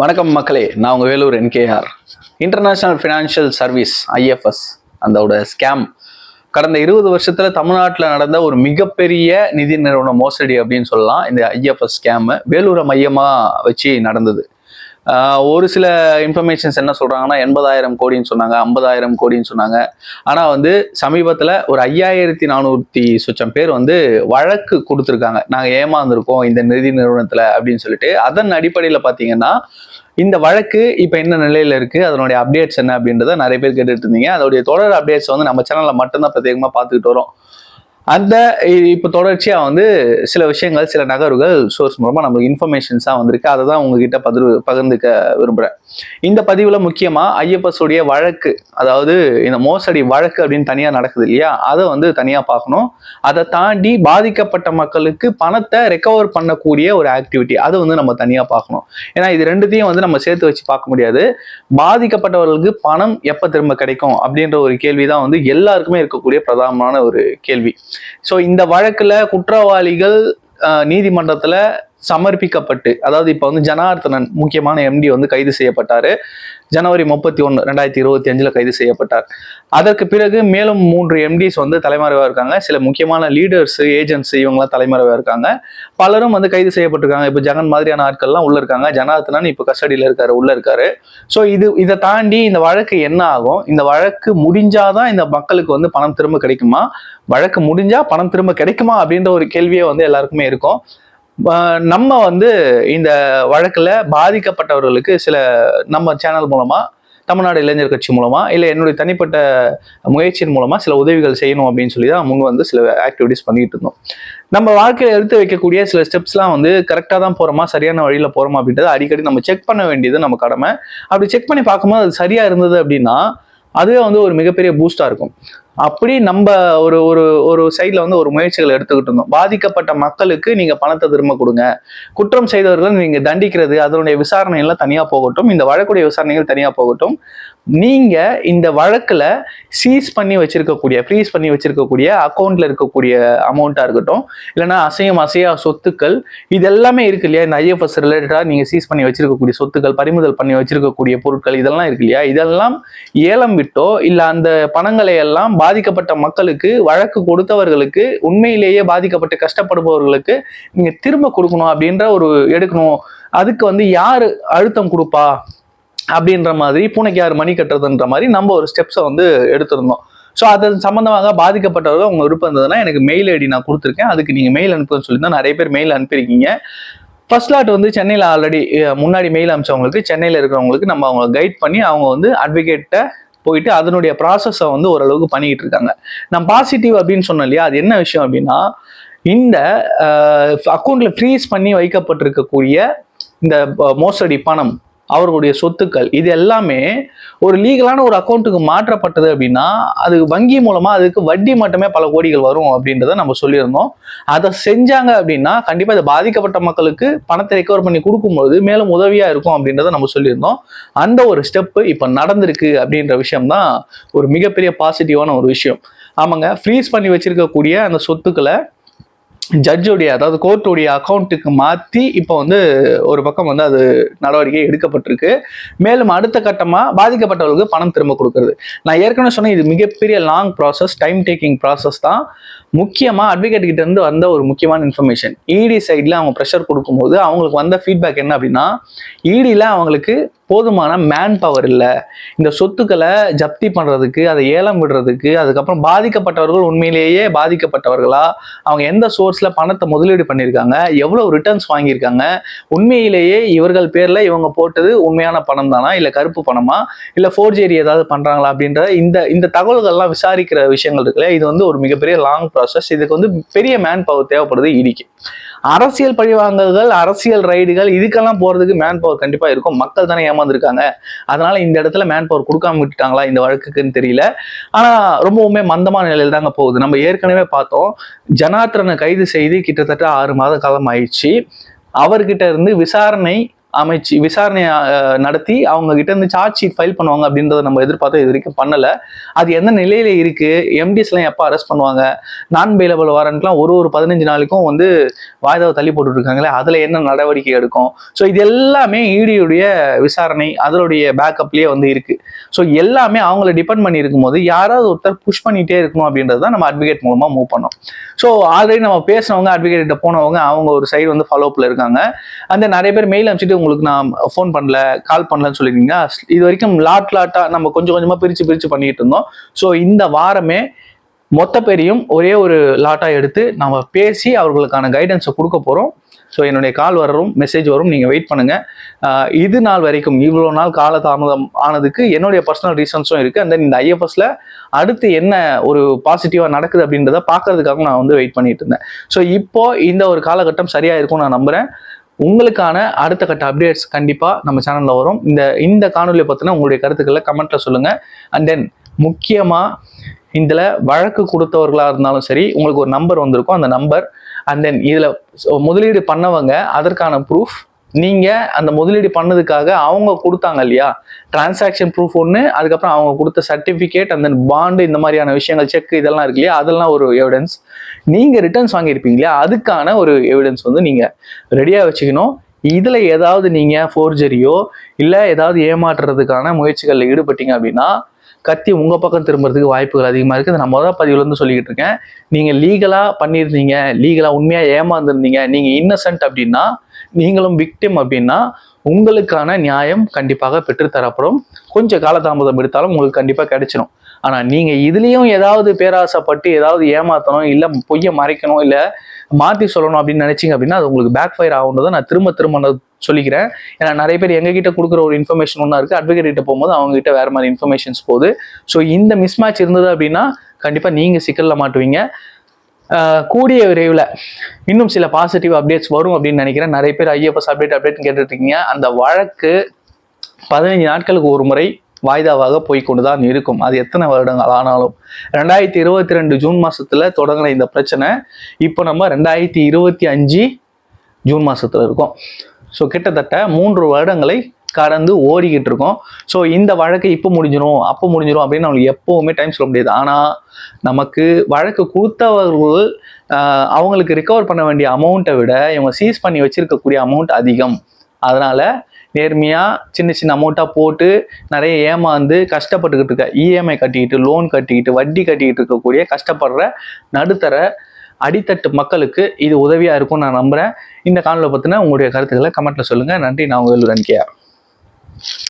வணக்கம் மக்களே நான் உங்கள் Vellore N K R. International financial service I F S அதோட ஸ்கேம் கடந்த இருபது வருஷத்தில் தமிழ்நாட்டில் நடந்த ஒரு மிகப்பெரிய நிதி நிறுவன மோசடி அப்படின்னு சொல்லலாம். இந்த ஐஎஃப்எஸ் ஸ்கேமு வேலூரை மையமாக வச்சு நடந்தது. ஒரு சில இன்ஃபர்மேஷன்ஸ் என்ன சொல்கிறாங்கன்னா எண்பதாயிரம் கோடின்னு சொன்னாங்க ஐம்பதாயிரம் கோடின்னு சொன்னாங்க. ஆனால் வந்து சமீபத்தில் ஒரு ஐயாயிரத்தி நானூற்றி சொச்சம் பேர் வந்து வழக்கு கொடுத்துருக்காங்க. நாங்கள் ஏமாந்துருக்கோம் இந்த நிதி நிறுவனத்தில் அப்படின்னு சொல்லிட்டு. அதன் அடிப்படையில் பார்த்தீங்கன்னா இந்த வழக்கு இப்போ என்ன நிலையில் இருக்குது அதனுடைய அப்டேட்ஸ் என்ன அப்படின்றத நிறைய பேர் கேட்டுட்டு இருந்தீங்க. அதோடைய தொடர் அப்டேட்ஸ் வந்து நம்ம சேனலில் மட்டும்தான் பிரத்யேகமாக பார்த்துக்கிட்டு வரோம். அந்த இப்போ தொடர்ச்சியாக வந்து சில விஷயங்கள் சில நகர்வுகள் சோர்ஸ் மூலமாக நம்மளுக்கு இன்ஃபர்மேஷன்ஸாக வந்திருக்கு. அதை தான் உங்ககிட்ட பகிர் பகிர்ந்துக்க விரும்புகிறேன் இந்த பதிவில் முக்கியமாக ஐயப்பஸுடைய வழக்கு அதாவது இந்த மோசடி வழக்கு அப்படின்னு தனியாக நடக்குது இல்லையா? அதை வந்து தனியாக பார்க்கணும். அதை தாண்டி பாதிக்கப்பட்ட மக்களுக்கு பணத்தை ரெக்கவர் பண்ணக்கூடிய ஒரு ஆக்டிவிட்டி அதை வந்து நம்ம தனியாக பார்க்கணும். ஏன்னா இது ரெண்டுத்தையும் வந்து நம்ம சேர்த்து வச்சு பார்க்க முடியாது. பாதிக்கப்பட்டவர்களுக்கு பணம் எப்போ திரும்ப கிடைக்கும் அப்படின்ற ஒரு கேள்வி தான் வந்து எல்லாருக்குமே இருக்கக்கூடிய பிரதானமான ஒரு கேள்வி. ஸோ இந்த வழக்கில் குற்றவாளிகள் ஆஹ், சமர்ப்பிக்கப்பட்டு அதாவது இப்போ வந்து ஜனார்த்தனன் முக்கியமான எம்டி வந்து கைது செய்யப்பட்டார். ஜனவரி முப்பத்தி ஒன்று ரெண்டாயிரத்தி இருபத்தி அஞ்சில் கைது செய்யப்பட்டார். அதற்கு பிறகு மேலும் மூன்று எம்டிஸ் வந்து தலைமறைவாக இருக்காங்க. சில முக்கியமான லீடர்ஸ் ஏஜென்ட்ஸ் இவங்கெல்லாம் தலைமறைவாக இருக்காங்க. பலரும் வந்து கைது செய்யப்பட்டிருக்காங்க. இப்போ ஜெகன் மாதிரியான ஆட்கள்லாம் உள்ளே இருக்காங்க. ஜனார்த்தனன் இப்போ கஸ்டடியில் இருக்காரு உள்ளே இருக்காரு. ஸோ இது இதை தாண்டி இந்த வழக்கு என்ன ஆகும்? இந்த வழக்கு முடிஞ்சாதான் இந்த மக்களுக்கு வந்து பணம் திரும்ப கிடைக்குமா? வழக்கு முடிஞ்சா பணம் திரும்ப கிடைக்குமா? அப்படின்ற ஒரு கேள்வியே வந்து எல்லாருக்குமே இருக்கும். நம்ம வந்து இந்த வழக்கில் பாதிக்கப்பட்டவர்களுக்கு சில நம்ம சேனல் மூலமாக தமிழ்நாடு இளைஞர் கட்சி மூலமா இல்லை என்னுடைய தனிப்பட்ட முயற்சியின் மூலமா சில உதவிகள் செய்யணும் அப்படின்னு சொல்லி தான் முன் வந்து சில ஆக்டிவிட்டிஸ் பண்ணிட்டு இருந்தோம். நம்ம வாழ்க்கையில எடுத்து வைக்கக்கூடிய சில ஸ்டெப்ஸ்லாம் வந்து கரெக்டாக தான் போகிறோமா சரியான வழியில் போகிறோமா அப்படின்றத அடிக்கடி நம்ம செக் பண்ண வேண்டியது நம்ம கடமை. அப்படி செக் பண்ணி பார்க்கும்போது அது சரியா இருந்தது அப்படின்னா அதுவே வந்து ஒரு மிகப்பெரிய பூஸ்டாக இருக்கும். அப்படி நம்ம ஒரு ஒரு ஒரு சைடில் வந்து ஒரு முயற்சிகள் எடுத்துக்கிட்டு இருந்தோம். பாதிக்கப்பட்ட மக்களுக்கு நீங்கள் பணத்தை திரும்ப கொடுங்க. குற்றம் செய்தவர்கள் நீங்கள் தண்டிக்கிறது அதனுடைய விசாரணைகள்லாம் தனியாக போகட்டும். இந்த வழக்குடைய விசாரணைகள் தனியாக போகட்டும். நீங்கள் இந்த வழக்கில் சீஸ் பண்ணி வச்சுருக்கக்கூடிய ஃப்ரீஸ் பண்ணி வச்சுருக்கக்கூடிய அக்கௌண்ட்டில் இருக்கக்கூடிய அமௌண்ட்டாக இருக்கட்டும். இல்லைன்னா அசையும் அசையா சொத்துக்கள் இது எல்லாமே இருக்கு இல்லையா? இந்த ஐஎஃப்எஸ் ரிலேட்டடாக நீங்கள் சீஸ் பண்ணி வச்சுருக்கக்கூடிய சொத்துக்கள் பறிமுதல் பண்ணி வச்சுருக்கக்கூடிய பொருட்கள் இதெல்லாம் இருக்கு இல்லையா? இதெல்லாம் ஏலம் விட்டோ இல்லை அந்த பணங்களை எல்லாம் பாதிக்கப்பட்ட மக்களுக்கு வழக்கு கொடுத்தவர்களுக்கு உண்மையிலேயே பாதிக்கப்பட்டு கஷ்டப்படுபவர்களுக்கு நீங்க திரும்ப கொடுக்கணும் அப்படின்ற ஒரு எடுக்கணும். அதுக்கு வந்து யார் அழுத்தம் கொடுப்பா? அப்படின்ற மாதிரி பூனைக்கு யார் மணி கட்டுறதுன்ற மாதிரி நம்ம ஒரு ஸ்டெப்ஸை வந்து எடுத்திருந்தோம். ஸோ அது சம்மந்தமாக பாதிக்கப்பட்டவர்கள் உங்கள் விருப்பம் இருந்ததுன்னா எனக்கு மெயில் ஐடி நான் கொடுத்துருக்கேன். அதுக்கு நீங்கள் மெயில் அனுப்புன்னு சொல்லி தான் நிறைய பேர் மெயில் அனுப்பியிருக்கீங்க. ஃபர்ஸ்ட் லாட் வந்து சென்னையில் ஆல்ரெடி முன்னாடி மெயில் அனுப்பிச்சவங்களுக்கு சென்னையில் இருக்கிறவங்களுக்கு நம்ம அவங்க கைட் பண்ணி அவங்க வந்து அட்வொகேட்டை போயிட்டு அதனுடைய ப்ராசஸை வந்து ஓரளவுக்கு பண்ணிக்கிட்டு இருக்காங்க. நான் பாசிட்டிவ் அப்படின்னு சொன்னேன் இல்லையா? அது என்ன விஷயம் அப்படின்னா இந்த அக்கௌண்ட்ல ஃப்ரீஸ் பண்ணி வைக்கப்பட்டிருக்கக்கூடிய இந்த மோசடி பணம் அவர்களுடைய சொத்துக்கள் இது எல்லாமே ஒரு லீகலான ஒரு அக்கௌண்ட்டுக்கு மாற்றப்பட்டது அப்படின்னா அது வங்கி மூலமா அதுக்கு வட்டி மட்டுமே பல கோடிகள் வரும் அப்படின்றத நம்ம சொல்லியிருந்தோம். அதை செஞ்சாங்க அப்படின்னா கண்டிப்பா இதை பாதிக்கப்பட்ட மக்களுக்கு பணத்தை ரெக்கவர் பண்ணி கொடுக்கும்போது மேலும் உதவியா இருக்கும் அப்படின்றத நம்ம சொல்லியிருந்தோம். அந்த ஒரு ஸ்டெப்பு இப்போ நடந்திருக்கு அப்படின்ற விஷயம் தான் ஒரு மிகப்பெரிய பாசிட்டிவான ஒரு விஷயம். ஆமாங்க ஃப்ரீஸ் பண்ணி வச்சிருக்கக்கூடிய அந்த சொத்துக்களை ஜட்ஜுடைய அதாவது கோர்ட்டுடைய அக்கௌண்ட்டுக்கு மாற்றி இப்போ வந்து ஒரு பக்கம் வந்து அது நடவடிக்கை எடுக்கப்பட்டிருக்கு. மேலும் அடுத்த கட்டமாக பாதிக்கப்பட்டவர்களுக்கு பணம் திரும்ப கொடுக்கறது. நான் ஏற்கனவே சொன்னேன் இது மிகப்பெரிய long process time taking process தான். முக்கியமாக அட்வொகேட் கிட்டேருந்து வந்த ஒரு முக்கியமான இன்ஃபர்மேஷன் இடி சைடில் அவங்க ப்ரெஷர் கொடுக்கும்போது அவங்களுக்கு வந்த ஃபீட்பேக் என்ன அப்படின்னா இடியில் அவங்களுக்கு போதுமான மேன் பவர் இல்லை. இந்த சொத்துக்களை ஜப்தி பண்ணுறதுக்கு அதை ஏலம் விடுறதுக்கு அதுக்கப்புறம் பாதிக்கப்பட்டவர்கள் உண்மையிலேயே பாதிக்கப்பட்டவர்களா? அவங்க எந்த சோர்ஸில் பணத்தை முதலீடு பண்ணியிருக்காங்க? எவ்வளோ ரிட்டர்ன்ஸ் வாங்கியிருக்காங்க? உண்மையிலேயே இவர்கள் பேரில் இவங்க போட்டது உண்மையான பணம் தானா? இல்லை கருப்பு பணமா? இல்லை ஃபோர்ஜெரி ஏதாவது பண்ணுறாங்களா அப்படின்ற இந்த இந்த தகவல்கள்லாம் விசாரிக்கிற விஷயங்கள் இருக்குல்ல? இது வந்து ஒரு மிகப்பெரிய லாங் ப்ராசஸ் இதுக்கு வந்து பெரிய மேன் பவர் தேவைப்படுது இடிக்கு அரசியல் பழிவாங்கல்கள் அரசியல் ரைடுகள் இதுக்கெல்லாம் போறதுக்கு மேன் பவர் கண்டிப்பா இருக்கும். மக்கள் தானே ஏமாந்துருக்காங்க. அதனால இந்த இடத்துல மேன் பவர் கொடுக்காம விட்டுட்டாங்களா இந்த வழக்குக்குன்னு தெரியல. ஆனா ரொம்பவுமே மந்தமான நிலையில் தாங்க போகுது. நம்ம ஏற்கனவே பார்த்தோம் ஜனார்த்தனை கைது செய்து கிட்டத்தட்ட ஆறு மாத காலம் ஆயிடுச்சு. அவர்கிட்ட இருந்து விசாரணை அமைச்சு விசாரணை நடத்தி அவங்க கிட்ட இருந்து சார்ஜ் ஷீட் ஃபைல் பண்ணுவாங்க அப்படின்றத நம்ம எதிர்பார்த்து இது வரைக்கும் பண்ணல. அது எந்த நிலையில இருக்கு? எம்டிஸ்லாம் எப்போ அரெஸ்ட் பண்ணுவாங்க? நான் பெயிலபிள் வாரண்ட்லாம் ஒரு ஒரு பதினஞ்சு நாளைக்கும் வந்து வாய்தாவை தள்ளி போட்டுருக்காங்களே அதில் என்ன நடவடிக்கை எடுக்கும்? ஸோ இது எல்லாமே ஈடியுடைய விசாரணை அதனுடைய பேக்கப்லேயே வந்து இருக்குது ஸோ எல்லாமே அவங்கள டிபெண்ட் பண்ணி இருக்கும்போது யாராவது ஒருத்தர் புஷ் பண்ணிகிட்டே இருக்கணும் அப்படின்றது தான் நம்ம அட்வொகேட் மூலமாக மூவ் பண்ணோம். ஸோ ஆல்ரெடி நம்ம பேசினவங்க அட்வொகேட் போனவங்க அவங்க ஒரு சைடு வந்து ஃபாலோப்பில் இருக்காங்க. அந்த நிறைய பேர் மெயில் அனுப்பிச்சிட்டு உங்களுக்கு நான் ஃபோன் பண்ணல கால் பண்ணலன்னு சொல்லியிருக்கீங்க இது வரைக்கும் லாட் லாட்டாக நம்ம கொஞ்சம் கொஞ்சமாக பிரித்து பிரித்து பண்ணிட்டு இருந்தோம். ஸோ இந்த வாரமே மொத்த பேரையும் ஒரே ஒரு லாட்டாக எடுத்து நம்ம பேசி அவர்களுக்கான கைடன்ஸை கொடுக்க போகிறோம் ஸோ என்னுடைய கால் வரும் மெசேஜ் வரும். நீங்கள் வெயிட் பண்ணுங்கள் இது நாள் வரைக்கும் இவ்வளோ நாள் கால தாமதம் ஆனதுக்கு என்னுடைய பர்சனல் ரீசன்ஸும் இருக்குது அண்ட் தென் இந்த ஐஎஃப்எஸில் அடுத்து என்ன ஒரு பாசிட்டிவாக நடக்குது அப்படின்றத பார்க்கறதுக்காக நான் வந்து வெயிட் பண்ணிட்டு இருந்தேன். ஸோ இப்போ இந்த ஒரு காலகட்டம் சரியாக இருக்கும் நான் நம்புகிறேன் உங்களுக்கான அடுத்த கட்ட அப்டேட்ஸ் கண்டிப்பாக நம்ம சேனலில் வரும். இந்த இந்த காணொலியை பற்றின உங்களுடைய கருத்துக்களை கமெண்ட்டில் சொல்லுங்கள் அண்ட் தென் முக்கியமாக இதில் வழக்கு கொடுத்தவர்களாக இருந்தாலும் சரி உங்களுக்கு ஒரு நம்பர் வந்திருக்கும். அந்த நம்பர் அண்ட் தென் இதில் முதலீடு பண்ணவங்க அதற்கான ப்ரூஃப் நீங்கள் அந்த முதலீடு பண்ணதுக்காக அவங்க கொடுத்தாங்க இல்லையா? டிரான்சாக்ஷன் ப்ரூஃப் ஒன்று அதுக்கப்புறம் அவங்க கொடுத்த சர்டிஃபிகேட் அந்த பாண்டு இந்த மாதிரியான விஷயங்கள் செக் இதெல்லாம் இருக்கு இல்லையா? அதெல்லாம் ஒரு எவிடன்ஸ் நீங்கள் ரிட்டர்ன்ஸ் வாங்கியிருப்பீங்க இல்லையா? அதுக்கான ஒரு எவிடன்ஸ் வந்து நீங்கள் ரெடியாக வச்சுக்கணும். இதில் ஏதாவது நீங்கள் ஃபோர்ஜரியோ இல்லை ஏதாவது ஏமாற்றுறதுக்கான முயற்சிகளில் ஈடுபட்டீங்க அப்படின்னா கத்தி உங்கள் பக்கம் திரும்புறதுக்கு வாய்ப்புகள் அதிகமாக இருக்குது இதை நான் மொதல் பதிவுலேருந்து சொல்லிக்கிட்டு இருக்கேன். நீங்கள் லீகலாக பண்ணியிருந்தீங்க லீகலாக உண்மையாக ஏமாந்துருந்தீங்க நீங்கள் இன்னசென்ட் அப்படின்னா நீங்களும் விக்டிம் அப்படின்னா உங்களுக்கான நியாயம் கண்டிப்பாக பெற்றுத்தரப்படும். கொஞ்சம் காலதாமதம் எடுத்தாலும் உங்களுக்கு கண்டிப்பாக கிடைச்சிடும் ஆனால் நீங்கள் இதுலேயும் ஏதாவது பேராசைப்பட்டு ஏதாவது ஏமாற்றணும் இல்லை பொய்யை மறைக்கணும் இல்லை மாற்றி சொல்லணும் அப்படின்னு நினைச்சிங்க அப்படின்னா அது உங்களுக்கு பேக் ஃபயர் ஆகுன்றதை நான் திரும்ப திரும்ப நான் சொல்லிக்கிறேன். ஏன்னா நிறைய பேர் எங்ககிட்ட கொடுக்குற ஒரு இன்ஃபர்மேஷன் ஒன்றா இருக்குது அட்வொகேட் கிட்ட போகும்போது அவங்ககிட்ட வேறு மாதிரி இன்ஃபர்மேஷன்ஸ் போகுது. ஸோ இந்த மிஸ்மேட்ச் இருந்தது அப்படின்னா கண்டிப்பாக நீங்கள் சிக்கலில் மாட்டுவீங்க. கூடிய விரைவில் இன்னும் சில பாசிட்டிவ் அப்டேட்ஸ் வரும் அப்படின்னு நினைக்கிறேன். நிறைய பேர் ஐஎஃப்எஸ் அப்டேட் அப்டேட்னு கேட்டுட்ருக்கீங்க அந்த வழக்கு பதினைஞ்சு நாட்களுக்கு ஒரு முறை வாய்தாவாக போய் கொண்டுதான் இருக்கும். அது எத்தனை வருடங்கள் ஆனாலும். ரெண்டாயிரத்தி இருபத்தி ரெண்டு ஜூன் மாசத்துல தொடங்கின இந்த பிரச்சனை இப்போ நம்ம ரெண்டாயிரத்தி இருபத்தி அஞ்சு ஜூன் மாசத்துல இருக்கோம். ஸோ கிட்டத்தட்ட மூன்று வருடங்களை கடந்து ஓடிக்கிட்டு இருக்கோம். ஸோ இந்த வழக்கு இப்போ முடிஞ்சிடும் அப்போ முடிஞ்சிடும் அப்படின்னு நம்மளுக்கு எப்பவுமே டைம் சொல்ல முடியாது. ஆனால் நமக்கு வழக்கு கொடுத்தவர்கள் அவங்களுக்கு ரிகவர் பண்ண வேண்டிய அமௌண்ட்டை விட இவங்க சீஸ் பண்ணி வச்சிருக்கக்கூடிய அமௌண்ட் அதிகம். அதனால நேர்மையாக சின்ன சின்ன அமௌண்ட்டாக போட்டு நிறைய ஏமாந்து கஷ்டப்பட்டுக்கிட்டு இருக்க இஎம்ஐ கட்டிக்கிட்டு லோன் கட்டிக்கிட்டு வட்டி கட்டிக்கிட்டு இருக்கக்கூடிய கஷ்டப்படுற நடுத்தர அடித்தட்டு மக்களுக்கு இது உதவியாக இருக்கும்னு நான் நம்புகிறேன் இந்த காணொலியை பற்றின உங்களுடைய கருத்துக்களை கமெண்ட்டில் சொல்லுங்கள் நன்றி நான் உங்கள் ரன்கேஆர்.